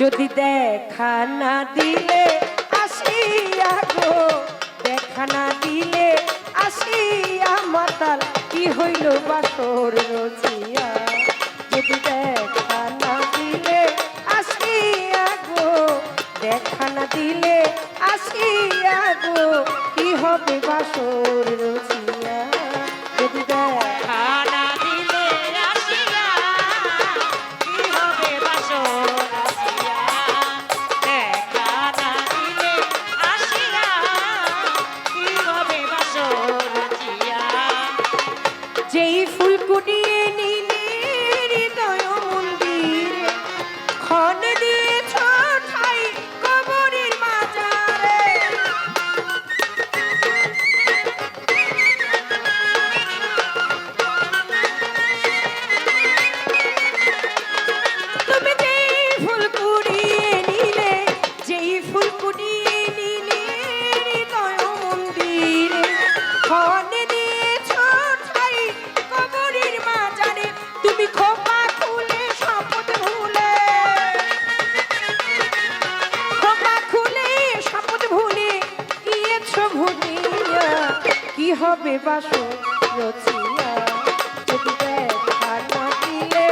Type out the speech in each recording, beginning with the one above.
যদি দেখা না দিলে, আসিয়া গো, দেখা না দিলে, আসিয়া মাতাল, কি হইল বাসর রোজিয়া যদি দেখা না দিলে, আসিয়া গো, দেখা না দিলে, আসিয়া গো, কি হবে বাসর রোজিয়া যদি দেখা না হবে বাসর রচিয়া যদি দেখা না দিলে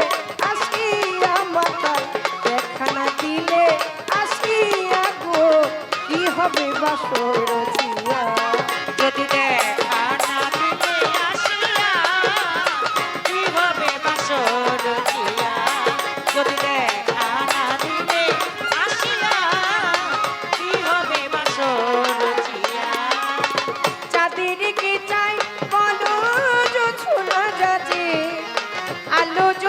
ছিল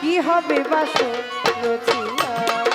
কি হবে বাসর রচিয়া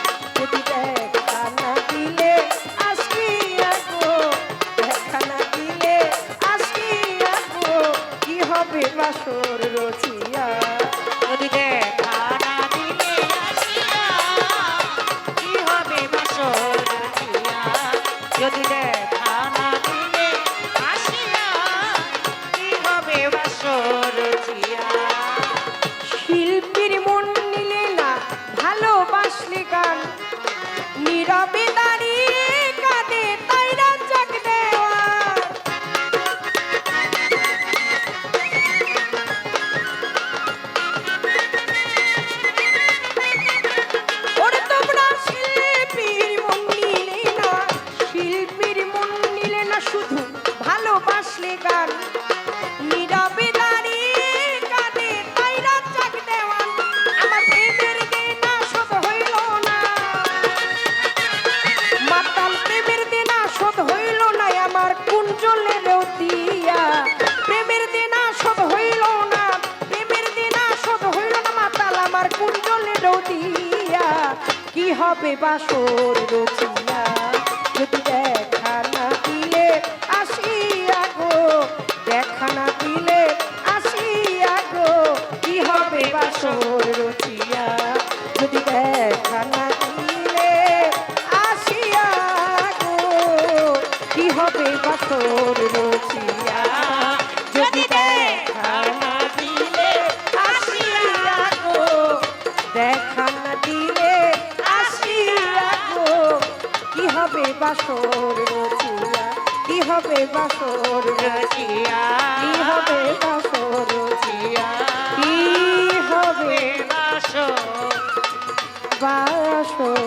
দিয়া, কি হবে বাসর রচিয়া? যদি দেখা না দিলে আসিয়া গো, দেখা না দিলে আসিয়া গো, কি হবে বাসর রচিয়া? যদি দেখা না দিলে আসিয়া গো, কি হবে বাসর বাসর রচিয়া কি হবে বাসর রচিয়া? কি হবে বাসর রচিয়া? কি হবে বাসর? বাসর